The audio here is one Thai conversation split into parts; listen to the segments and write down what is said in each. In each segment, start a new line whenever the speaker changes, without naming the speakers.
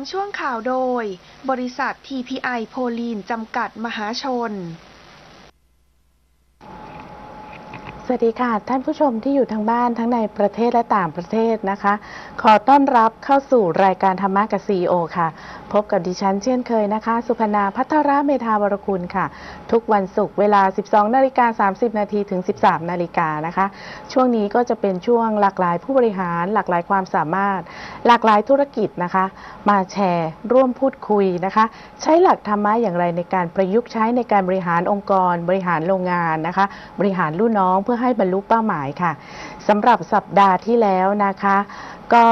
ำช่วงข่าวโดย บริษัท TPI โพลีน จำกัด มหาชน
ส วัสดีค่ะ ท่านผู้ชมที่อยู่ทางบ้านทั้งในประเทศและต่างประเทศนะคะ ขอต้อนรับเข้าสู่รายการธรรมะกับซีโอค่ะ พบกับดิฉันเช่นเคยนะคะ สุพนาพัทรเมธาวรคุณค่ะ ทุกวันศุกร์เวลา 12นาฬิกา30นาทีถึง 13นาฬิกานะคะ ช่วงนี้ก็จะเป็นช่วงหลากหลายผู้บริหาร หลากหลายความสามารถ หลากหลายธุรกิจนะคะ มาแชร์ร่วมพูดคุยนะคะ ใช้หลักธรรมะอย่างไรในการประยุกต์ใช้ในการบริหารองค์กร บริหารโรงงานนะคะ บริหารลูกน้องเพื่อให้บรรลุเป้าหมายค่ะสำหรับสัปดาห์ที่แล้วนะคะ ก็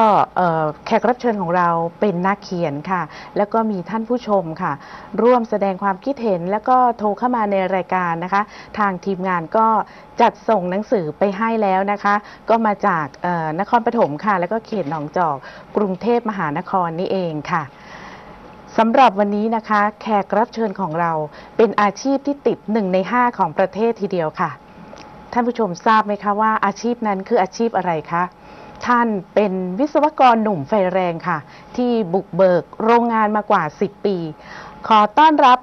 แขกรับเชิญของเราเป็นนักเขียนค่ะ แล้วก็มีท่านผู้ชมค่ะ ร่วมแสดงความคิดเห็นแล้วก็โทรเข้ามาในรายการนะคะ ทางทีมงานก็จัดส่งหนังสือไปให้แล้วนะคะ ก็มาจากนครปฐมค่ะ แล้วก็เขตหนองจอก กรุงเทพมหานครนี่เองค่ะสำหรับวันนี้นะคะ แขกรับเชิญของเราเป็นอาชีพที่ติดหนึ่งในห้าของประเทศทีเดียวค่ะ ท่านผู้ชมทราบไหมคะว่าอาชีพนั้นคืออาชีพอะไรคะท่านเป็นวิศวกรหนุ่มไฟแรงค่ะ ที่บุกเบิกโรงงานมากว่า 10 ปี ขอต้อนรับ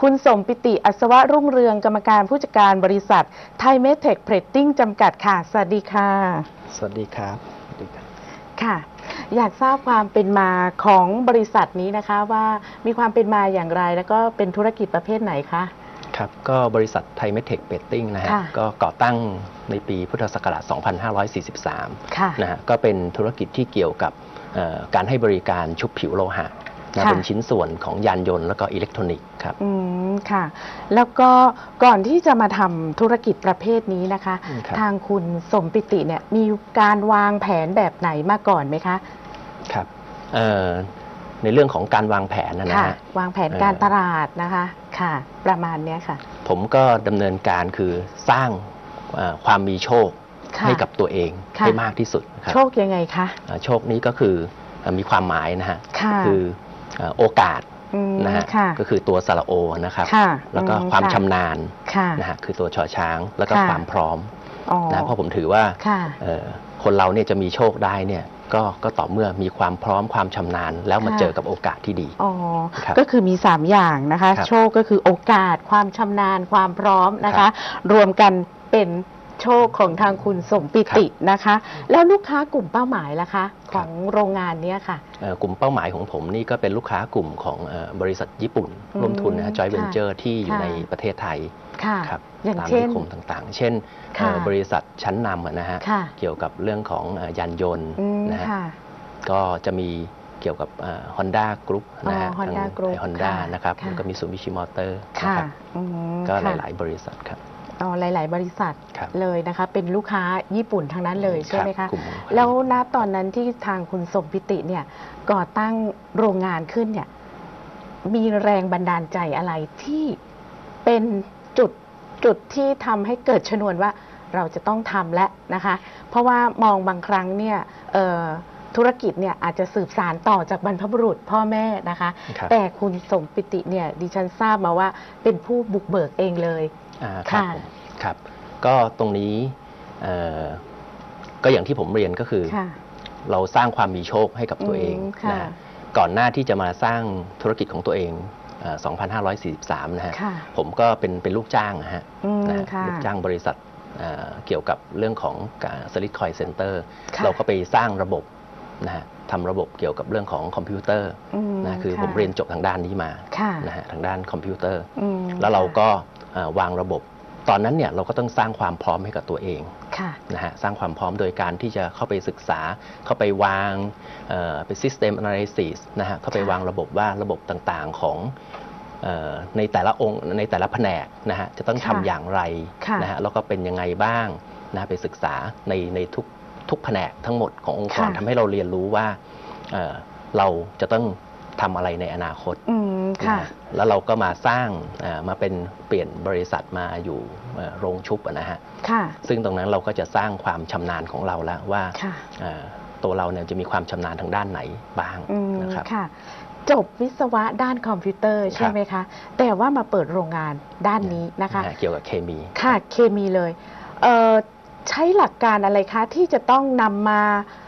คุณสมปิติอัศวะรุ่งเรืองกรรมการผู้จัดการบริษัทไทยเมทเทคเพรตติ้งจำกัดค่ะ สวัสดีค่ะ
สวัสดีครับสวัสดีครับ
ค่ะ อยากทราบความเป็นมาของบริษัทนี้นะคะว่ามีความเป็นมาอย่างไร แล้วก็เป็นธุรกิจประเภทไหนคะ
ครับก็บริษัทไทยเมทเทคเบตติ้งนะฮะ
ค่ะ
ก็ก่อตั้งในปีพุทธศักราช 2543
ค่ะ
นะฮะก็เป็นธุรกิจที่เกี่ยวกับเอ่อการให้บริการชุบผิวโลหะนะ
ค่ะ
เป็นชิ้นส่วนของยานยนต์แล้วก็อิเล็กทรอนิกส์ครับ
อืม ค่ะ แล้วก็ก่อนที่จะมาทำธุรกิจประเภทนี้นะคะ
อืมครับ
ทางคุณสมปิติเนี่ยมีการวางแผนแบบไหนมาก่อนไหมคะ
ครับเอ่อในเรื่องของการวางแผนนะนะ
ค่ะ
ฮะ
วางแผน
เอ่อ
การตลาดนะคะ ค่ะ ประมาณเนี้ยค่ะ
ผมก็ดำเนินการคือสร้างเอ่อความมีโชค
ค่ะ
ให้กับตัวเอง
ค่ะ
ให้มากที่สุดนะครับ
โชคยังไงคะ
เอ่อโชคนี้ก็คือเอ่อมีความหมายนะฮะ
ค่ะ
คือเอ่อโอกาส
อืม
นะฮะ
ค่ะ
ก็คือตัวสระโอนะครับ
ค่ะ
แล้วก็
อื
ความะชำนาญ
ค่ะ
นะฮะคือตัวชอช้างแล้วก็
ค่ะ
ความพร้อม
อ๋อ
นะเพราะผมถือว่า
ค่ะ
เอ่อ คนเราเนี่ยจะมีโชคได้เนี่ยก็ก็ต่อเมื่อมีความพร้อมความชำนาญ แล้วมา
ค่ะ
เจอกับโอกาสที่ดี
อ๋อ
ครับ
ก็คือมี 3 อย่างนะคะ
ครับ
โชคก็คือโอกาส ความชำนาญ ความพร้อมนะ
ครั
คะ
บ
รวมกันเป็นโชคของทางคุณสมปิตินะคะ แล้วลูกค้ากลุ่มเป้าหมายล่ะคะของโรงงานเนี้ยค่ะ
เอ่อกลุ่มเป้าหมายของผมนี่ก็เป็นลูกค้ากลุ่มของเอ่อบริษัทญี่ปุ่น
อืม
ร่วมทุนนะฮะจอย
ค่ะ
เวนเจอร์ที่อยู่
ค่ะ
ในประเทศไทย
ค่ะ
ครับ
อย่าง
ตาม
เช่น
นิคมต่างๆ เช่น
ค่ะ
เอ่อบริษัทชั้นนำอะนะฮะ
ค่ะ
เกี่ยวกับเรื่องของเอ่อยานยนต์
อืม
นะฮะ
ค่ะ
ก็จะมีเกี่ยวกับฮอนด้ากรุ๊ปนะฮะ
อ๋อ Honda Group
ฮอนด้า
ค่ะ
นะครับ
ค่ะ
แล้วก็มีซูมิชิมอเตอร์นะ
ค่ะ
ครับ
อืม
ก็ห
ค่ะ
ลาย ๆ บริษัทครับ
อ๋อหลาย ๆ บริษัท
ครับ
เลยนะคะ เป็นลูกค้าญี่ปุ่นทั้งนั้นเลยใช่ไหม
รั
คะ
บกลุ่ม
แล้วณตอนนั้นที่ทางคุณสมพิติเนี่ยก่อตั้งโรงงานขึ้นเนี่ยมีแรงบันดาลใจอะไรที่เป็น จุดจุดที่ทำให้เกิดชนวนว่าเราจะต้องทำและนะคะ เพราะว่ามองบางครั้งเนี่ยเอ่อธุรกิจเนี่ยอาจจะสืบสารต่อจากบรรพบุรุษพ่อแม่นะคะ
ครับ
แต่คุณสมปิติเนี่ยดิฉันทราบมาว่าเป็นผู้บุกเบิกเองเลย
อ่าครับ
ค่ะ
ผมครับก็ตรงนี้เอ่อก็อย่างที่ผมเรียนก็คือ
ค่ะ
เราสร้างความมีโชคให้กับตัวเอง
มค่ะ
นะฮะก่อนหน้าที่จะมาสร้างธุรกิจของตัวเองเอ่อ 2543 นะฮะ
ค่ะ
ผมก็เป็นเป็นลูกจ้างนะฮะ
อืม
นะฮะ
ค่ะ
ลูกจ้างบริษัทเอ่อเกี่ยวกับเรื่องของสลิดคอยเซ็นเตอร์
ค่ะ
เราก็ไปสร้างระบบนะฮะทำระบบเกี่ยวกับเรื่องของคอมพิวเตอร์
อืม
นะคือผมเรียนจบทางด้านนี้มา
ค่ะ
นะฮะทางด้านคอมพิวเตอร์
อืม
แล้วเรา
ค่ะ
ก็เอ่อวางระบบ ตอนนั้นเนี่ยเราก็ต้องสร้างความพร้อมให้กับตัวเอง
ค่ะ
นะฮะสร้างความพร้อมโดยการที่จะเข้าไปศึกษา เข้าไปวางเอ่อเป็น system analysis นะฮะเข้าไป
ค่ะ
วางระบบว่าระบบต่างๆของเออในแต่ละองค์ในแต่ละแผนกนะฮะจะต้อง
ค่ะ
ทำอย่างไร
ค่ะ
นะฮะแล้วก็เป็นยังไงบ้างนะฮะไปศึกษาในในทุกทุกแผนกทั้งหมดขององค์กร
ค่ะ
ทำให้เราเรียนรู้ว่าเอ่อเราจะต้อง ทำอะไรในอนาคต
อืม
นะ
ค่ะ
ฮะแล้วเราก็มาสร้างเอ่อมาเป็นเปลี่ยนบริษัทมาอยู่เอ่อโรงชุบอะนะฮะ
ค่ะ
ซึ่งตรงนั้นเราก็จะสร้างความชำนาญของเราแล้วว่า
ค่ะ
เอ่อตัวเราเนี่ยจะมีความชำนาญทางด้านไหนบ้าง
อืม
นะครับ
ค่ะจบวิศวะด้านคอมพิวเตอร์ใช่
ครับ
ไหมคะ แต่ว่ามาเปิดโรงงานด้านนี้นะคะ
ฮเกี่ยวกับเคมี
ค่ะเคมีเลยเอ่อใช้หลักการอะไรคะที่จะต้องนำมาเอ่อ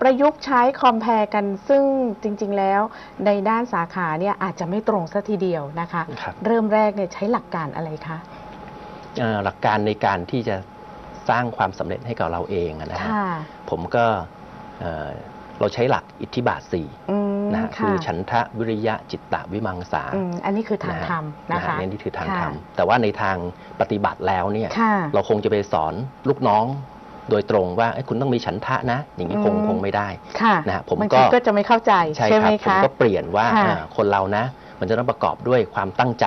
ประยุกต์ใช้คอม p พ r e กันซึ่งจริงๆแล้วในด้านสาขาเนี่ยอาจจะไม่ตรงสัทีเดียวนะคะ
ครับ
เริ่มแรกเนี่ยใช้หลักการอะไรคะ
เอ่อหลักการในการที่จะสร้างความสำเร็จให้กับเราเองอะนะฮะ
ค่ะ
ผมก็เอ่อเราใช้หลักอิทธิบาทสี่
อืม
นะฮะ
ค่ะ
คือฉันทะวิริยะจิตตะวิมังสา
อืมอันนี้คือทางธรรมนะคะ
ฮนี่คือทาง
ค่ะ
ธรรมแต่ว่าในทางปฏิบัติแล้วเนี่ย
ค่ะ
เราคงจะไปสอนลูกน้อง โดยตรงว่าเอ้ยคุณต้องมีฉันทะนะ อย่างนี้คง
อืม
คงไม่ได้
ค่ะ
นะฮะผม
บาง
ก็
ทีก็จะไม่เข้าใจ
ใช่
ใช่
ค
ไห
รั
ม
บผม
คะ
ก็เปลี่ยนว่า
ค่ะ
เอ่อคนเรานะ มันจะต้องประกอบด้วยความตั้งใจ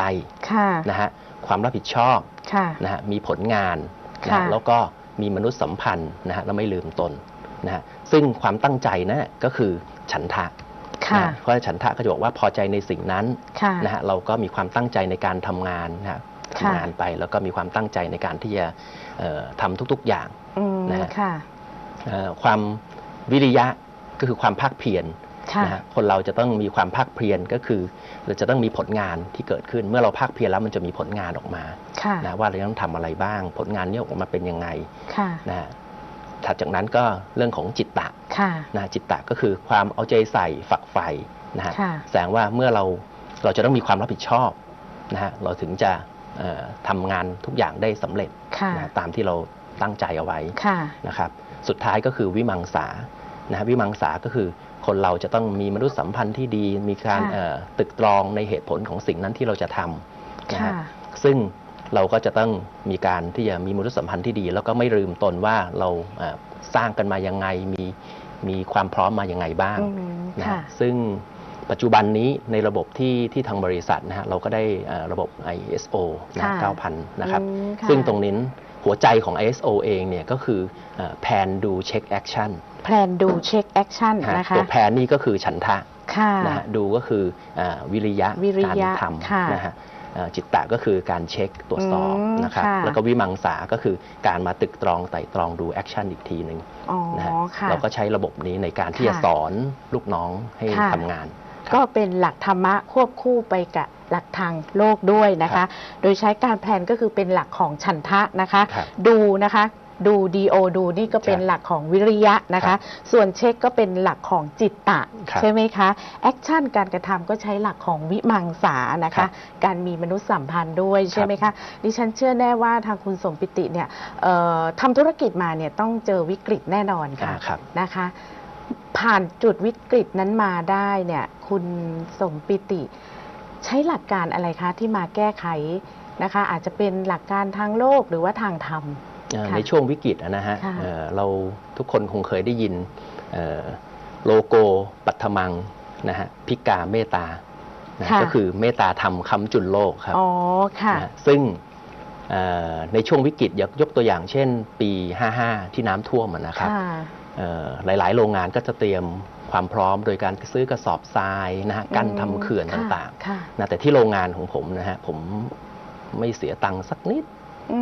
ค่ะ
นะฮะความรับผิดชอบ
ค่ะ
นะฮะมีผลงานนะ
ค่ะ
ฮะแล้วก็มีมนุษยสัมพันธ์นะฮะแล้วไม่ลืมตนนะฮะซึ่งความตั้งใจนั่นแหละก็คือฉันทะ
ค่ะ
นะเพราะฉันทะก็จะบอกว่าพอใจในสิ่งนั้น
ค่ะ
นะฮะเราก็มีความตั้งใจในการทำงานนะฮะ
ค่ะ
ทำงานไป แล้วก็มีความตั้งใจในการที่จะเอ่อทำทุกๆอย่าง
อืม
นะฮะ
ค่ะ
เอ่อความวิริยะก็คือความภาคเพียร
ค่ะ
นะฮะคนเราจะต้องมีความภาคเพียรก็คือเราจะต้องมีผลงานที่เกิดขึ้น เมื่อเราภาคเพียรแล้วมันจะมีผลงานออกมา
ค่ะ
นะว่าเราต้องทำอะไรบ้าง ผลงานนี้ออกมาเป็นยังไง
ค่ะ
นะฮะถัดจากนั้นก็เรื่องของจิตตะ
ค่ะ
นะจิตตะก็คือความเอาใจใส่ฝักใฝ่นะฮะ
ค่ะ
แสดงว่าเมื่อเราเราจะต้องมีความรับผิดชอบนะฮะเราถึงจะเอ่อ ทำงานทุกอย่างได้สำเร็จ
ค่ะ
นะตามที่เราตั้งใจเอาไว้
ค่ะ
นะครับสุดท้ายก็คือวิมังสานะฮะวิมังสาก็คือคนเราจะต้องมีมนุษยสัมพันธ์ที่ดี มีการ
ค่ะ
เอ่อตึกตรองในเหตุผลของสิ่งนั้นที่เราจะทำนะ
ค่ะ
ฮะซึ่งเราก็จะต้องมีการที่จะมีมนุษยสัมพันธ์ที่ดี แล้วก็ไม่ลืมตนว่าเราเอ่อสร้างกันมายังไงมีมีความพร้อมมายังไงบ้าง
อืม
นะ
ค่ะ
ฮะซึ่ง ปัจจุบันนี้ในระบบที่ที่ทางบริษัทนะฮะเราก็ได้เอ่อระบบ ISO นะ
ค่ะ
9,000 นะครับ
อืมค่ะ
ซึ่งตรงนี้หัวใจของ ISO เองเนี่ยก็คือแพนดูเช็คแอคชั่น
แพลนดูเช็คแอคชั่นนะคะ
ตัวแพนนี่ก็คือฉันทะ
ค่ะ
นะฮะดูก็คือเออวิริยะ
วิริ
การ
ยะ
ท
ค่ะำ
นะฮะเอ่อจิตตะก็คือการเช็คตรวจสอบ
อืม
นะครับ
ค่ะ
แล้วก็วิมังสาก็คือการมาตึกตรองไต่ตรองดูแอคชั่นอีกทีหนึ่ง
อ๋อ
นะฮะ
ค่ะ
เราก็ใช้ระบบนี้ในการที่จะ
ค่ะ
สอนลูกน้องให้
ค่ะ
ทำงานครับ
ก็เป็นหลักธรรมะควบคู่ไปกับหลักทางโลกด้วยนะ
ครั
คะ
บ
โดยใช้การแพลนก็คือเป็นหลักของฉันทะนะคะ
ครับ
ดูนะคะดู DO ดูนี่ก็เป็น
ครับ
หลักของวิริยะนะ
ครั
คะ
บ
ส่วนเช็คก็เป็นหลักของจิตตะ
ครับ
ใช่ไหมคะแอคชั่นการกระทำก็ใช้หลักของวิมังสานะ
ครั
คะ
บ
การมีมนุษยสัมพันธ์ด้วยใช่ไหมคะดิฉันเชื่อแน่ว่าทางคุณสมปิติเนี่ยเอ่อทำธุรกิจมาเนี่ยต้องเจอวิกฤตแน่นอนค่ะ
อ่าครับ
นะคะ ผ่านจุดวิกฤตนั้นมาได้เนี่ย คุณสมปิติ ใช้หลักการอะไรคะที่มาแก้ไขนะคะ อาจจะเป็นหลักการทางโลกหรือว่าทางธรรม
เอ่อ
ค่ะ
ในช่วงวิกฤตอะนะฮะ
ค่ะ
เอ่อเราทุกคนคงเคยได้ยินเอ่อโลโกปัทมังนะฮะพิกาเมตตานะ
ค่ะ
ก็คือเมตตาธรรมคำจุนโลกครับ
อ๋อค่ะ
นะซึ่งเอ่อในช่วงวิกฤตยกยกตัวอย่างเช่น ปี 55 ที่น้ำท่วมอะนะครับ
ค่ะ
เอ่อ หลาย ๆ โรงงานก็จะเตรียมความพร้อมโดยการซื้อกระสอบทรายนะฮะกั้นทำเขื่อน
ค่ะ
ต่าง
ค่ะ
ๆนะแต่ที่โรงงานของผมนะฮะผมไม่เสียตังค์สักนิด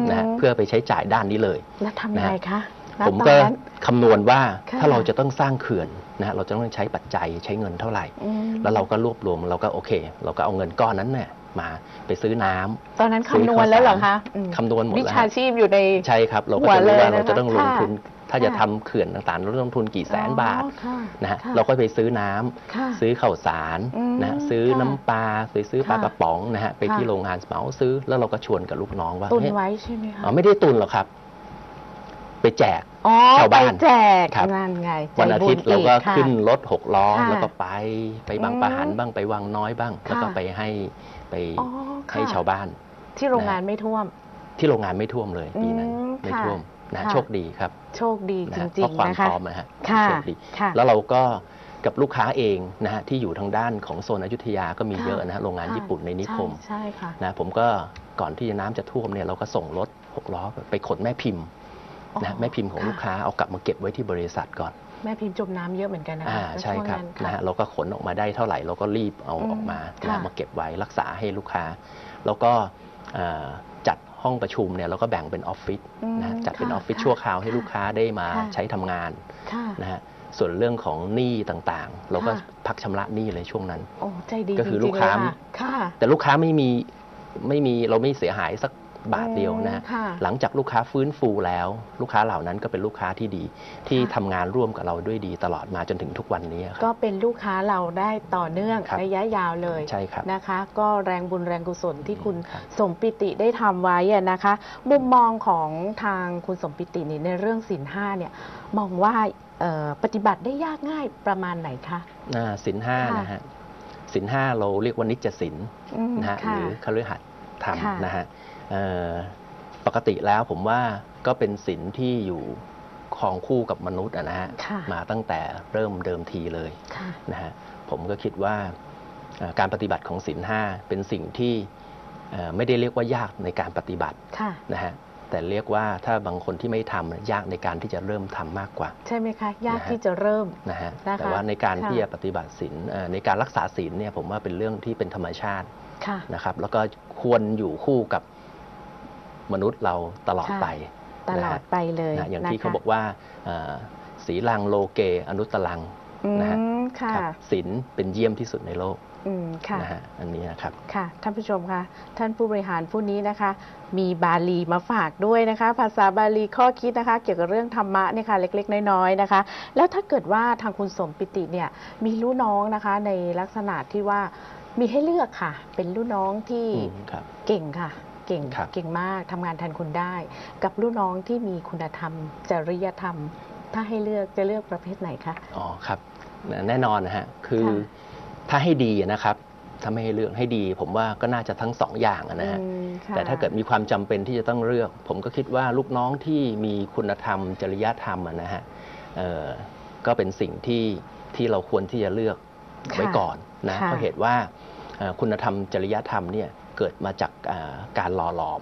ม
นะฮะเพื่อไปใช้จ่ายด้านนี้เลย
แล้วทำยังไงคะณ
ผม
ตอน
ก็
นั้น
คำนวณว่า
ค่ะ
ถ้าเราจะต้องสร้างเขื่อนนะฮะเราจะต้องใช้ปัจจัยใช้เงินเท่าไหร่
อืม
แล้วเราก็รวบรวมเราก็โอเค เราก็เอาเงินก้อนนั้นเนี่ยมาไปซื้อน้ำ
ตอนนั้น
ซื้อ
คำนวณแล้วเหรอคะอืม
คำนวณหมด
วิ
แล้ว
ชาชีพอยู่ใน
ใช่ครับ เราก็
หัว
จะรู้ว่า
เลยนะคะ
เราจะต้องลงทุน
ค่ะ
ถ้าจะ
ค่ะ
ทำเขื่อนต่างๆเราต้องลงทุนกี่แสนบาท
อ๋อค่
นะฮะ
ค่
เราก็ไปซื้อน้ำ
ค่ะ
ซื้อข้าวสาร
อืม
นะฮะซื้อ
ค่ะ
น้ำปลาซื้อซื้อปลา
ค่ะ
กระป๋องนะฮะไป
ค่ะ
ที่โรงงานเหมาซื้อแล้วเราก็ชวนกับลูกน้องว่า
ตุน
เฮ้ย
ไว้ใช่ไหมคะ
อ๋อไม่ได้ตุนหรอกครับ ไปแจก
อ๋อ
ชาวบ้าน
ไปแจก
ครับ
นั่นไงใจ
วันอาทิตย์
บุญ
เราก็
อีค่ะ
ขึ้นรถหกล้อ
ค่ะ
แล้วก็ไปไปบาง
อืม
ปะหันบ้างไปวังน้อยบ้าง แล้วก็
ค่ะ
ไปให้ไป
อ๋อค่ะ
ให้ชาวบ้าน
ที่โรงงานไม่ท่วม
ที่โรงงานไม่ท่วมเลยปีนั้น
อืม
ไม่
ค่ะ
ท่วม นะ
ค่ะ
โชคดีครับ
โชคดี
นะ
จ
ฮะ
ริ
เพ
ง
ราะความ
ๆนะ
พ
คะ
ร้อมนะฮะ
ค่ะ
โชคดี
ค่ะ
แล้วเราก็กับลูกค้าเองนะฮะที่อยู่ทางด้านของโซนอยุธยาก็มี
ค่ะ
เยอะนะฮะโรงงาน
ค่ะ
ญี่ปุ่นในนิคม
ใช่ใช่ค่ะ
นะผมก็ก่อนที่จะน้ำจะท่วมเนี่ยเราก็ส่งรถหกล้อไปขนแม่พิมพ์
อ๋อ
นะแม่พิมพ์ของ
ค่ะ
ลูกค้าเอากลับมาเก็บไว้ที่บริษัทก่อน
แม่พิมพ์จมน้ำเยอะเหมือนกันนะคะ
อ่าใช่ครับ
ช่วง
นะ
นั้น
ฮะเราก็ขนออกมาได้เท่าไหร่เราก็รีบเอา
อืม
ออกมา
ค่ะ
นะมาเก็บไว้รักษาให้ลูกค้า แล้วก็เอ่อจัด ห้องประชุมเนี่ยเราก็แบ่งเป็นออฟฟิศ
อืม
นะฮะจัดเป็นอ
ค่ะ
อฟฟิศ
ค่ะ
ชั่วคราวให้
ค่ะ
ลูกค้าได้มา
ค่ะ
ใช้ทำงาน
ค่ะ
นะฮะส่วนเรื่องของหนี้ต่างๆ เราก็
ค่ะ
พักชำระหนี้เลยช่วงนั้น
โอ้ใจดี
ก็คือ
จริงๆ
ลูกค้า
เยะค่ะ
แต่ลูกค้าไม่มีไม่มีเราไม่เสียหายสัก บาทเดียวนะฮะ
ค่ะ
หลังจากลูกค้าฟื้นฟูแล้ว ลูกค้าเหล่านั้นก็เป็นลูกค้าที่ดี ที่
ค่ะ
ทำงานร่วมกับเราด้วยดีตลอดมาจนถึงทุกวันนี้ค
ก็
รับ
เป็นลูกค้าเราได้ต่อเนื่อง
ครับ
ระยะยาวเลย
ใช่ครับ
นะคะ ก็แรงบุญแรงกุศลที่คุณ
ครับ
สมปิติได้ทำไว้อะนะคะ มุมมองของทางคุณสมปิตินี่ในเรื่องสินห้าเนี่ยมองว่าเอ่อปฏิบัติได้ยากง่ายประมาณไหนคะ
อ่าสินห้า
ค่ะ
นะฮะสินห้าเราเรียกว่านิจสิน
อืม
นะฮะห
ค่ะ
รือคฤหัสถ์ธรรม
ค่ะ
นะฮะเอ่อ ปกติแล้วผมว่าก็เป็นสินที่อยู่ครองคู่กับมนุษย์อะนะฮะ
ค่ะ
มาตั้งแต่เริ่มเดิมทีเลย
ค่ะ
นะฮะผมก็คิดว่าเอ่อการปฏิบัติของสินห้าเป็นสิ่งที่เอ่อไม่ได้เรียกว่ายากในการปฏิบัติ
ค่ะ
นะฮะแต่เรียกว่าถ้าบางคนที่ไม่ทำยากในการที่จะเริ่มทำมากกว่า
ใช่ไหมคะ ยาก
นะฮะ
ที่จะเริ่ม
นะฮะ
นะคะ
แต่ว่าในการ
ค่ะ
ที่จะปฏิบัติศีลเอ่อในการรักษาศีลเนี่ยผมว่าเป็นเรื่องที่เป็นธรรมชาติ
ค่ะ
นะครับแล้วก็ควรอยู่คู่กับ มนุษย์เราตลอด
ค่ะ
ไป
ตลอดไปเลย
นะอย่างที่
นะคะ
เขาบอกว่าเอ่อศีลังโลเกอนุตตลัง
อื
นะฮะ
มค่ะ
ครับศีลเป็นเยี่ยมที่สุดในโลก
อืมค่ะ
นะฮะอันนี้นะครับ
ค่ะท่านผู้ชมคะท่านผู้บริหารผู้นี้นะคะ มีบาลีมาฝากด้วยนะคะ ภาษาบาลีข้อคิดนะคะ เกี่ยวกับเรื่องธรรมะเนี่ยค่ะเล็ก ๆ น้อยๆนะคะ แล้วถ้าเกิดว่าทางคุณสมปิติเนี่ยมีลูกน้องนะคะ ในลักษณะที่ว่ามีให้เลือกค่ะ เป็นลูกน้องที่
อืมครับ
เก่งค่ะ เก่ง
ครับ
เก่งมากทำงานแทนคุณได้ กับลูกน้องที่มีคุณธรรม จริยธรรม ถ้าให้เลือกจะเลือกประเภทไหนคะ
อ๋อครับแน่นอนนะฮะคือ
ค่ะ
ถ้าให้ดีนะครับถ้าไม่ให้เลือกให้ดี ผมว่าก็น่าจะทั้งสองอย่างอะนะฮะ
อืมค่ะ
แต่ถ้าเกิดมีความจำเป็นที่จะต้องเลือก ผมก็คิดว่าลูกน้องที่มีคุณธรรม จริยธรรมอะนะฮะเอ่อก็เป็นสิ่งที่ที่เราควรที่จะเลือก
ค่ะ
ไว้ก่อนนะ
ค่ะ
เพราะเหตุว่าเอ่อคุณธรรมจริยธรรมเนี่ย เกิดมาจากอ่าการหล่อหลอม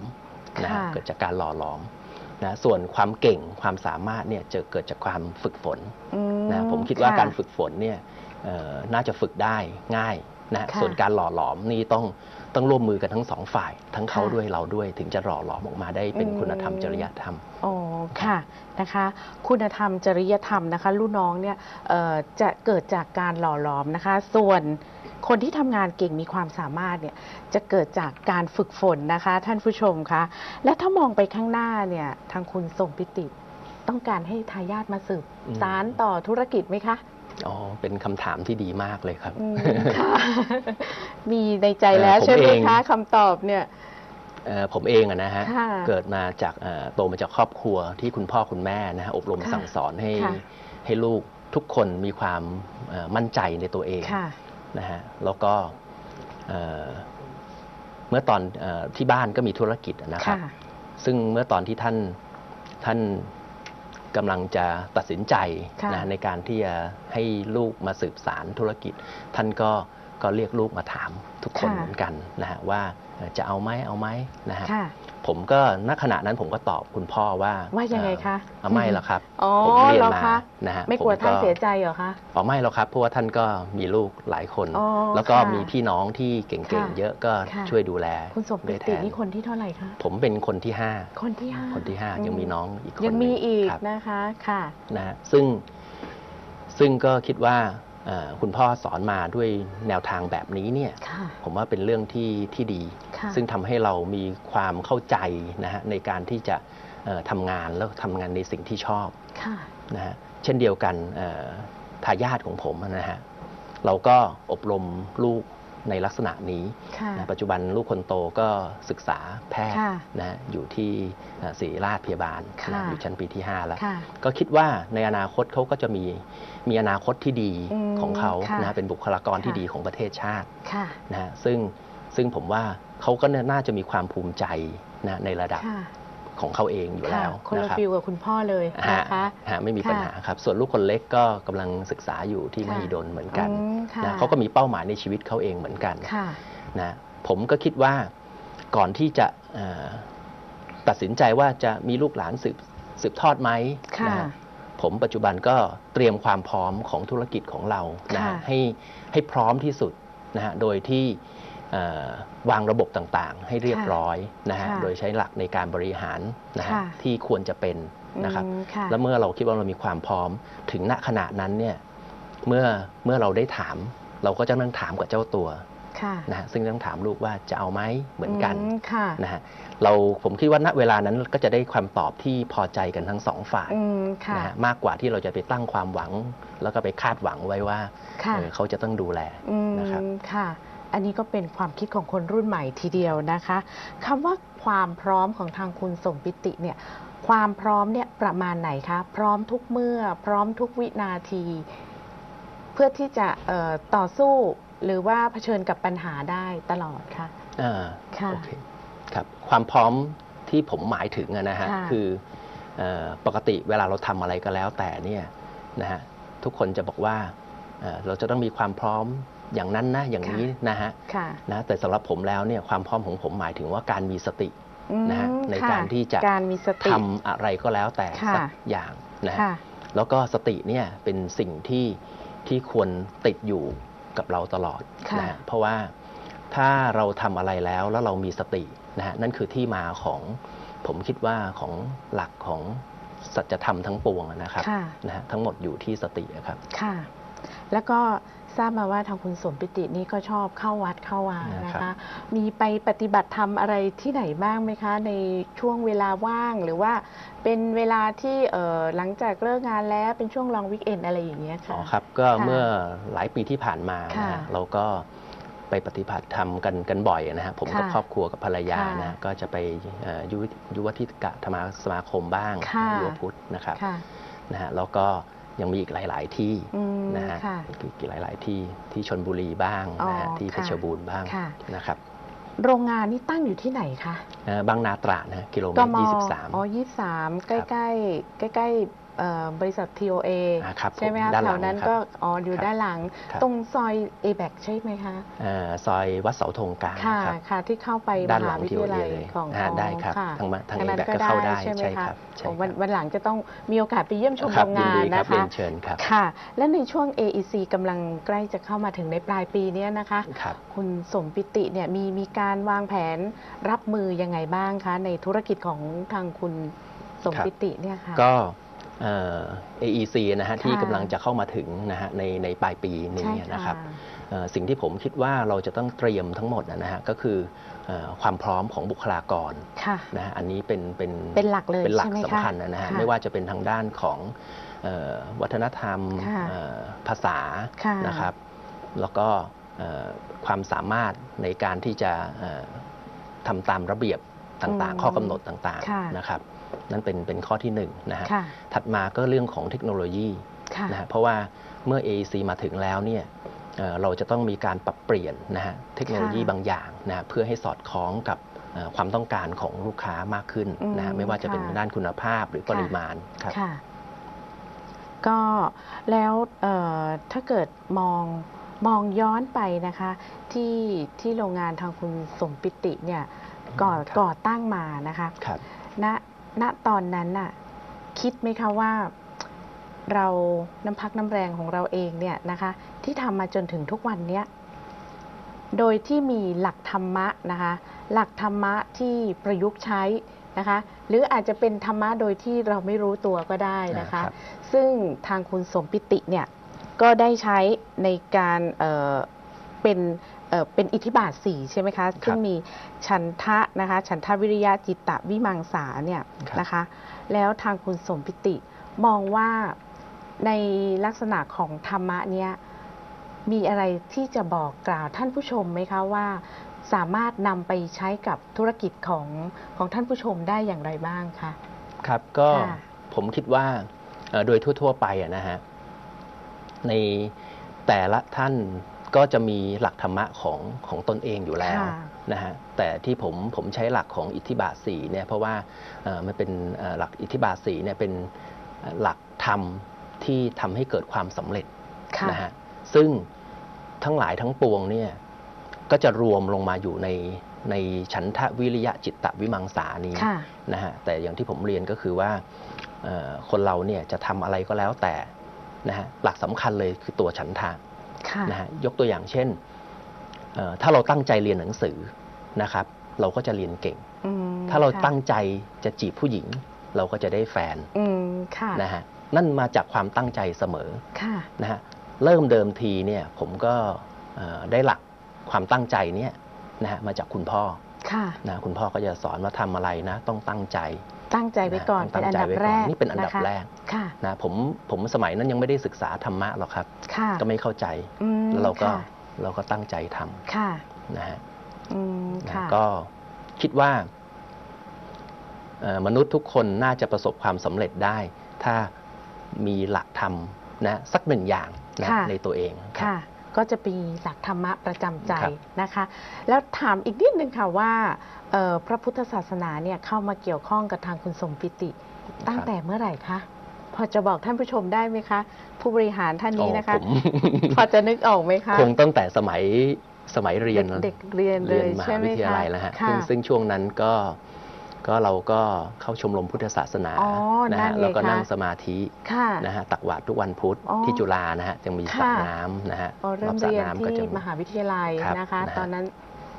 นะฮะ
ค่ะ
เกิดจากการหล่อหลอมนะส่วนความเก่งความสามารถเนี่ยจะเกิดจากความฝึกฝน
อื
นะผมคิดว่าะการฝึกฝนเนี่ยเอ่อน่าจะฝึกได้ง่ายนะ
ค่ะ
ส่วนการหล่อหลอมนี่ต้อง ต้องร่วมมือกันทั้งสองฝ่าย ทั้งเขา
ค่ะ
ด้วยเราด้วยถึงจะหล่อหลอมออกมาได้เป็น
อืม
คุณธรรมจริยธรรม
อ๋อค่ะนะคะ คุณธรรมจริยธรรมนะคะลูกน้องเนี่ยเอ่อจะเกิดจากการหล่อหลอมนะคะ ส่วนคนที่ทำงานเก่งมีความสามารถเนี่ยจะเกิดจากการฝึกฝนนะคะ ท่านผู้ชมคะและถ้ามองไปข้างหน้าเนี่ยทางคุณสมพิติต้องการให้ทายาทมาสืบ
อืม
สารต่อธุรกิจไหมคะ
อ๋อ เป็นคำถามที่ดีมากเลยครับ
อืมค่ะมีในใจแล้ว
เอ่อผม
ใช่ไหม
เอง
คะคำตอบเนี่ย
เอ่อผมเองอะนะฮะ
ค่ะ
เกิดมาจากเอ่อโตมาจากครอบครัวที่คุณพ่อคุณแม่นะฮะอบรม
ค่ะ
สั่งสอนให้
ค่ะ
ให้ลูกทุกคนมีความเอ่อมั่นใจในตัวเอง
ค่ะ
นะฮะแล้วก็เอ่อเมื่อตอนเออที่บ้านก็มีธุรกิจนะครับ
ค่ะ
ซึ่งเมื่อตอนที่ท่านท่าน กำลังจะตัดสินใจ
ค่ะ
นะในการที่จะให้ลูกมาสืบสารธุรกิจ ท่านก็ก็เรียกลูกมาถามทุกคน
ค่ะ
เหมือนกันนะฮะว่าเอ่อจะเอาไหมเอาไหมนะฮะ
ค่ะ
ผมก็ณขณะนั้นผมก็ตอบคุณพ่อว่า
ว่ายังไงคะ
เอ่อเอาไม่หรอกครับ
อ๋อ
ผมเรียน
เหรอ
มา
คะ
นะฮะ
ไม่กลัว
ผ
ท่านเสียใจเหรอคะ
อ๋อไม่หรอกครับเพราะว่าท่านก็มีลูกหลายคน
อ๋อ
แล้วก็
ค่ะ
มีพี่น้องที่เก่ง
ค่ะ
ๆเยอะก็
ค่ะ
ช่วยดูแล
คุณสมปิ
ด้วยแท
ติ
น
นี่คนที่เท่าไหร่คะ
ผมเป็นคนที่ห้า
คนที่ห้า
คนที่ห้ายังมีน้องอีกคน
ยังมี
หนึ่
อีก
ครับ
นะคะค่ะ
นะฮะซึ่งซึ่งก็คิดว่าเอ่อ คุณพ่อสอนมาด้วยแนวทางแบบนี้เนี่ย
ค่ะ
ผมว่าเป็นเรื่องที่ที่ดี
ค่ะ
ซึ่งทำให้เรามีความเข้าใจนะฮะในการที่จะเอ่อทำงานแล้วทำงานในสิ่งที่ชอบ
ค่ะ
นะฮะเช่นเดียวกันเอ่อทายาทของผมนะฮะเราก็อบรมลูก ในลักษณะนี้
ค่ะ
นะปัจจุบันลูกคนโตก็ศึกษาแพทย์
ค่ะ
นะฮะอยู่ที่เอ่อศิริราชพยาบาล
ค่ะ
นะอยู่ชั้นปีที่ 5 แล้ว
ค่ะ
ก็คิดว่าในอนาคตเขาก็จะมีมีอนาคตที่ดี
อืม
ของเขา
ค่ะ
นะเป็นบุคลากรที่
ค่ะ
ดีของประเทศชาติ
ค่ะ
นะฮะซึ่งซึ่งผมว่าเขาก็น่าจะมีความภูมิใจนะในระดับ
ค่ะ
ของเขาเองอยู่
ค่ะ
แล้ว
คน
นะ
ละ
ครับ
ฟิลกับคุณพ่อเลย
ฮะ
นะคะ
ฮะไม่มี
ค่ะ
ปัญหาครับ ส่วนลูกคนเล็กก็กำลังศึกษาอยู่ที่
ค่ะ
มหิดลเหมือนกัน
อืมค่ะ
นะเขาก็มีเป้าหมายในชีวิตเขาเองเหมือนกัน
ค่ะ
นะผมก็คิดว่าก่อนที่จะเอ่อตัดสินใจว่าจะมีลูกหลานสืบสืบทอดไหม
ค่ะ
นะฮะผมปัจจุบันก็เตรียมความพร้อมของธุรกิจของเรานะฮะ
ค่ะ
ให้ให้พร้อมที่สุดนะฮะโดยที่เอ่อ วางระบบต่างๆ ให้เรียบร้อยนะฮะ
ค่ะ
โดยใช้หลักในการบริหารนะฮะ
ค่ะ
ที่ควรจะเป็นนะครับ
อืมค่ะ
แล้วเมื่อเราคิดว่าเรามีความพร้อมถึงณขณะนั้นเนี่ยเมื่อเมื่อเราได้ถาม เราก็จะนั่งถามกับเจ้าตัว
ค่ะ
นะฮะซึ่งต้องถามลูกว่าจะเอาไหมเหมือนกัน
มค่ะ
นะฮะเราผมคิดว่าณเวลานั้นก็จะได้ความตอบที่พอใจกันทั้งสองฝ่าย
อืมค่ะ
นะฮะมากกว่าที่เราจะไปตั้งความหวัง แล้วก็ไปคาดหวังไว้ว่า
ค่ะ
เออเขาจะต้องดูแล
อืม
นะครับ
ค่ะ อันนี้ก็เป็นความคิดของคนรุ่นใหม่ทีเดียวนะคะคำว่าความพร้อมของทางคุณสมปิติเนี่ยความพร้อมเนี่ยประมาณไหนคะ พร้อมทุกเมื่อ พร้อมทุกวินาที เพื่อที่จะเอ่อต่อสู้หรือว่าเผชิญกับปัญหาได้ตลอดค่ะ
อ่า
ค่ะ
โอเคครับความพร้อมที่ผมหมายถึงอะนะฮะ
ค่ะ
คือเอ่อปกติเวลาเราทำอะไรก็แล้วแต่เนี่ยนะฮะทุกคนจะบอกว่าเอ่อเราจะต้องมีความพร้อม อย่างนั้นนะอย่างนี้นะฮะ
ค่ะ
นะแต่สำหรับผมแล้วเนี่ยความพร้อมของผมหมายถึงว่าการมีสติ
อืม
นะฮะใน
ค่ะ
การที่จะ
การมีสติ
ทำอะไรก็แล้วแต่
ค่ะ
สักอย่างนะฮะ
ค่ะ
แล้วก็สติเนี่ยเป็นสิ่งที่ที่ควรติดอยู่กับเราตลอด
ค่ะ
นะฮะเพราะว่าถ้าเราทำอะไรแล้วแล้วเรามีสตินะฮะนั่นคือที่มาของผมคิดว่าของหลักของสัจธรรมทั้งปวงนะครับ
ค่ะ
นะฮะทั้งหมดอยู่ที่สติอะครับ
ค่ะ แล้วก็ ทราบมาว่าทางคุณสมปิตินี่ก็ชอบเข้าวัดเข้าวานะ
นะครั
คะ
บ
มีไปปฏิบัติธรรมอะไรที่ไหนบ้างไหมคะ ในช่วงเวลาว่างหรือว่าเป็นเวลาที่เอ่อหลังจากเลิกงานแล้วเป็นช่วงลองวิกเอนอะไรอย่างเงี้ย
อ๋
ค่ะ
อครับก็
ค่ะ
เมื่อหลายปีที่ผ่านมานะ
ค่ะ
ฮะเราก็ไปปฏิบัติธรรมกันกันบ่อยนะฮะผมกับ
ค่ะ
ครอบครัวกับภรรยา
ค่ะ
นะก็จะไปเอ่อยุวยุวทิกะธรรมสมาคมบ้าง
ค่ะ
ยุวพุทธนะครับ
ค่ะ
นะฮะแล้วก็ ยังมีอีกหลาย ๆ ที่
อืม
นะฮะ
ค่ะ
อีกหลาย ๆ ที่ที่ชนบุรีบ้างนะฮะ
อ๋อ
ที่เพ
ค่ะ
ชรบูรณ์บ้าง
ค่ะ
นะครับ
โรงงานนี่ตั้งอยู่ที่ไหนคะ
เอ่อบางนาตราดนะฮะกิโลเม
ก
ตร
ม
ยี่สิบสาม
อ๋อยี่สามใกล้ใกล้ใกล้ใกล้ๆเอ่อ บริษัท TOA
อ่าครับ
ใช่ไหม
ผม
คะ
ด้านห
แถ
ลัง
วนั้น
ครับ
ก็อ๋ออยู่
ครับ
ด้านหลัง
ครับ
ตรงซอย a b a c ใช่ไหมคะ
เอ่อซอยวัดเสาธงกลาง
ค่ะ
ครับ
ค่ะที่เข้าไปม
ด้านห
หา
ลัง
วิท
TOA
ยาลัย
เลย
ของ
อ่า
อ๋อ
ได้ครับ
ค่ะ
ทางมาทาง
นั้น
A-back ก็เข้าได้
ใช่ไหม
ใช่
คะ
ครับใช่
โอ้วัน
ครับ
วันหลังจะต้องมีโอกาสไปเยี่ยมชม
ครั
โร
บ
ง
ยิน
งาน
ดีครับ
นะ
เรี
คะ
ยนเชิญครับ
ค่ะ และในช่วง AEC กำลังใกล้จะเข้ามาถึงในปลายปีเนี้ยนะคะ
ครับ
คุณสมปิติเนี่ยมีมีการวางแผนรับมือยังไงบ้างคะ ในธุรกิจของทางคุณสม
ครับ
ปิติเนี่ยค่ะ
ก็เอ่อ AEC นะฮะที่
ค่ะ
กำลังจะเข้ามาถึงนะฮะในในปลายปีนี้
ใช่
นะครับเอ่อสิ่งที่ผมคิดว่าเราจะต้องเตรียมทั้งหมดนะฮะก็คือเอ่อความพร้อมของบุคลากร
ค่ะ
นะฮะอันนี้เป็นเป็น
เป็นหลักเลย
เป็นหลัก
ใช่ไหมคะ
สำคัญนะฮะ
ค่ะ
ไม่ว่าจะเป็นทางด้านของเอ่อวัฒนธรรม
ค่ะ
เอ่อภาษา
ค่ะ
นะครับ แล้วก็เอ่อความสามารถในการที่จะเอ่อทำตามระเบียบต่าง
อืม
ๆข้อกำหนดต่าง
ค่ะ
ๆนะครับ นั่นเป็นเป็นข้อที่หนึ่งนะฮะ
ค่ะ
ถัดมาก็เรื่องของเทคโนโลยี
ค่ะ
นะฮะเพราะว่าเมื่อ AEC มาถึงแล้วเนี่ยเอ่อเราจะต้องมีการปรับเปลี่ยนนะฮะเทคโนโลยี
ค่ะ
บางอย่างนะฮะเพื่อให้สอดคล้องกับเอ่อความต้องการของลูกค้ามากขึ้นนะฮะ
อืม
ไม่ว่าจะเป็น
ค่ะ
ด้านคุณภาพหรือป
ค่ะ
ริมาณครับ
ค่ะก็แล้วเอ่อถ้าเกิดมองมองย้อนไปนะคะที่ที่โรงงานทางคุณสมปิติเนี่ยก่อ
ครับ
ก่อตั้งมานะคะ
ครับ
ณ ณตอนนั้นน่ะคิดไหมคะว่าเราน้ำพักน้ำแรงของเราเองเนี่ยนะคะที่ทำมาจนถึงทุกวันเนี้ยโดยที่มีหลักธรรมะนะคะหลักธรรมะที่ประยุกต์ใช้นะคะหรืออาจจะเป็นธรรมะโดยที่เราไม่รู้ตัวก็ได้นะคะ
อ่าครับ
ซึ่งทางคุณสมปิติเนี่ยก็ได้ใช้ในการเอ่อเป็น เอ่อเป็นอิทธิบาทสี่ใช่ไหมคะ ซึ่งมีฉันทะนะคะ ฉันทะวิริยะจิตตะวิมังสาเนี่ย
ครับ
นะคะ แล้วทางคุณสมปิติมองว่าในลักษณะของธรรมะเนี้ยมีอะไรที่จะบอกกล่าวท่านผู้ชมไหมคะว่า สามารถนำไปใช้กับธุรกิจของของท่านผู้ชมได้อย่างไรบ้างคะ
ครับก็
ค่ะ
ผมคิดว่าเอ่อโดยทั่ว ๆ ไปอะนะฮะในแต่ละท่าน ก็จะมีหลักธรรมะของของตนเองอยู่แล้ว
ค่ะ
นะฮะแต่ที่ผมผมใช้หลักของอิทธิบาทสีเนี่ยเพราะว่าเอ่อมันเป็นเอ่อหลักอิทธิบาทสีเนี่ยเป็นหลักธรรมที่ทำให้เกิดความสำเร็จ
ค่ะ
นะฮะซึ่งทั้งหลายทั้งปวงเนี่ยก็จะรวมลงมาอยู่ในในฉันทะวิริยะจิตตะวิมังสานี้
ค่ะ
นะฮะแต่อย่างที่ผมเรียนก็คือว่าเอ่อคนเราเนี่ยจะทำอะไรก็แล้วแต่นะฮะหลักสำคัญเลยคือตัวฉันทะ
ค่ะ
นะฮะยกตัวอย่างเช่นเอ่อถ้าเราตั้งใจเรียนหนังสือนะครับ เราก็จะเรียนเก่ง
อืม
ถ้าเรา
ค่ะ
ตั้งใจจะจีบผู้หญิง เราก็จะได้แฟน
อืมค่ะ
นะฮะนั่นมาจากความตั้งใจเสมอ
ค่ะ
นะฮะเริ่มเดิมทีเนี่ยผมก็เอ่อได้หลักความตั้งใจเนี่ยนะฮะมาจากคุณพ่อ
ค่ะ
นะคุณพ่อก็จะสอนว่าทำอะไรนะ ต้องตั้งใจ
ตั้งใจไว้ก่อน
นะ
เป็น
ตั้
อั
ง
น
ใจ
ดับ
ไว้
แร
ก่อน
ก
นี่เป็นอันดับะ
คะ
แรก
ค่ะ
นะผมผมสมัยนั้นยังไม่ได้ศึกษาธรรมะหรอกครับ
ค่ะ
ก็ไม่เข้าใจ
อืม
แล้วเราก็
ค่ะ
เราก็ตั้งใจทำ
ค่ะ
นะฮะ
อืม
นะ
ค่ะ
ก็คิดว่าเอ่อมนุษย์ทุกคนน่าจะประสบความสำเร็จได้ ถ้ามีหลักธรรมนะสักหนึ่งอย่างนะ
ค่ะ
ในตัวเองครับ
ค่ะ ก็จะมีหลักธรรมะประจำใจ
ครับ
นะคะ แล้วถามอีกนิดนึงค่ะว่าเอ่อพระพุทธศาสนาเนี่ยเข้ามาเกี่ยวข้องกับทางคุณสมปิติ ตั้งแต่เมื่อไหร่คะพอจะบอกท่านผู้ชมได้ไหมคะ ผู้บริหารท่านนี้นะคะ
อ๋อผม
พอจะนึกออกไหมคะ
คงตั้งแต่สมัยสมัยเรียน
เด็กๆเรียนเล
เรียน
ย
มหา
ใช่ไหม
วิทยา
คะ
ลัยแล้วฮะ
ค่ะ
ซึ่งซึ่งช่วงนั้นก็ ก็เราก็เข้าชมรมพุทธศาสนา
อ๋อ
นะ
นั่
ฮะ
นไง
แล้วก็
คะ
นั่งสมาธิ
ค่ะ
นะฮะตักบาตรทุกวันพุธ
อ๋อ
ที่จุฬานะฮะจึงมีสระ
ค่ะ
น้ำนะฮะ
อ๋อเริ่ม
สระ
เรียน
น้ำก็จะ
ที่มหาวิทยาลัย
ครับ
นะคะ
นะฮะ
ตอนนั้น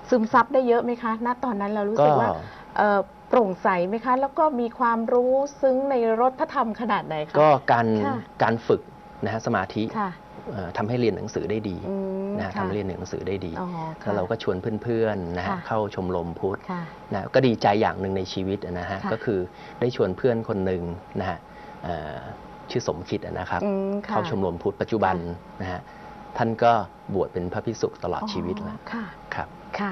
ซึมซับได้เยอะไหมคะ ณ ตอนนั้นเรารู้
ก็
สึกว่าเอ่อโปร่งใสไหมคะ แล้วก็มีความรู้ซึ้งในรถพระธรรมขนาดไหนคะ
ก็การ
ค่ะ
การฝึกนะฮะสมาธิ
ค่ะ
เอ่อ ทำให้เรียนหนังสือได้ดี
อืม
นะฮะ
ค่ะ
ทำให้เรียนหนังสือได้ดี
อ๋อ
แล้วเราก็ชวนเพื่อนๆนะฮะ
ค่ะ
เข้าชมรมพุทธ
ค่ะ
นะก็ดีใจอย่างหนึ่งในชีวิตนะฮะ
ค่ะ
ก็คือได้ชวนเพื่อนคนหนึ่งนะฮะเอ่อชื่อสมคิดนะครับ
อืมค่ะ
เข้าชมรมพุทธปัจจุบันนะฮะท่านก็บวชเป็นพระภิกษุตลอดชีวิต
อ๋อ
แล้ว
ค่ะ
ครับ
ค่ะ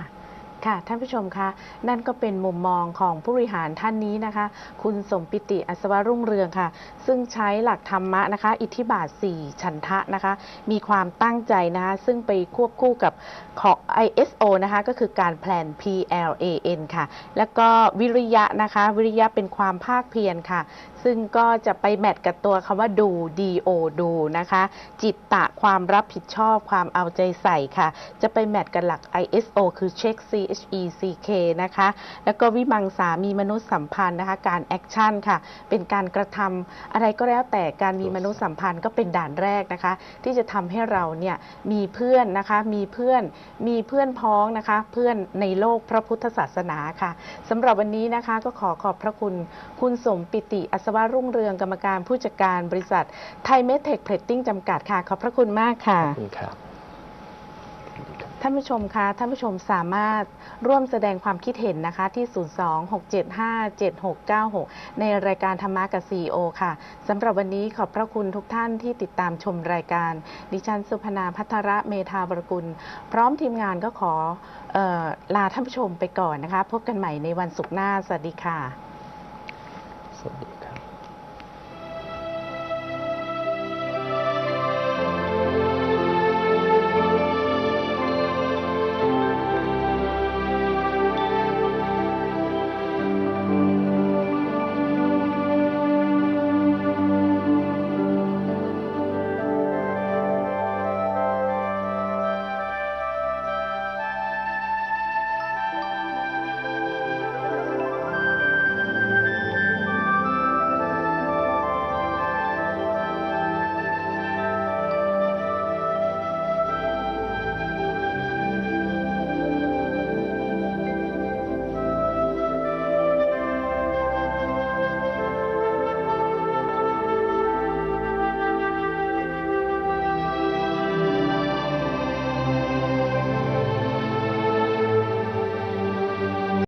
ค่ะท่านผู้ชมคะนั่นก็เป็นมุมมองของผู้บริหารท่านนี้นะคะ คุณสมปิติอัศวรุ่งเรืองค่ะ ซึ่งใช้หลักธรรมะนะคะ อิทธิบาท 4 ฉันทะนะคะ มีความตั้งใจนะคะซึ่งไปควบคู่กับของ ISO นะคะก็คือการแพลน PLAN ค่ะ แล้วก็วิริยะนะคะ วิริยะเป็นความภาคเพียรค่ะ ซึ่งก็จะไปแมทกับตัวคำว่าดู DO ดูนะคะ จิตตะความรับผิดชอบความเอาใจใส่ค่ะ จะไปแมทกับหลัก ISO คือ Check CHE CK นะคะ แล้วก็วิมังสามีมนุษยสัมพันธ์นะคะ การแอคชั่นค่ะ เป็นการกระทำอะไรก็แล้วแต่การมีมนุษยสัมพันธ์ก็เป็นด่านแรกนะคะ ที่จะทำให้เราเนี่ยมีเพื่อนนะคะ มีเพื่อน มีเพื่อนพ้องนะคะ เพื่อนในโลกพระพุทธศาสนาค่ะสำหรับวันนี้นะคะก็ขอขอบพระคุณ คุณสมปิติอัศวรุ่งเรืองกรรมการผู้จัดการบริษัทไทยเมทเทคเพลตติ้งจำกัดค่ะ ขอบพระคุณมากค่ะ
ขอบคุณครับ
ท่านผู้ชมคะท่านผู้ชมสามารถร่วมแสดงความคิดเห็นนะคะที่ 026757696 ในรายการธรรมะกับซีโอค่ะสำหรับวันนี้ขอบพระคุณทุกท่านที่ติดตามชมรายการ ดิฉันสุพนาพัทระเมธาบรกุล พร้อมทีมงานก็ขอออลาท่านผู้ชมไปก่อนนะคะ พบกันใหม่ในวันศุกร์หน้า สวัสดีค่ะ
สวัสดี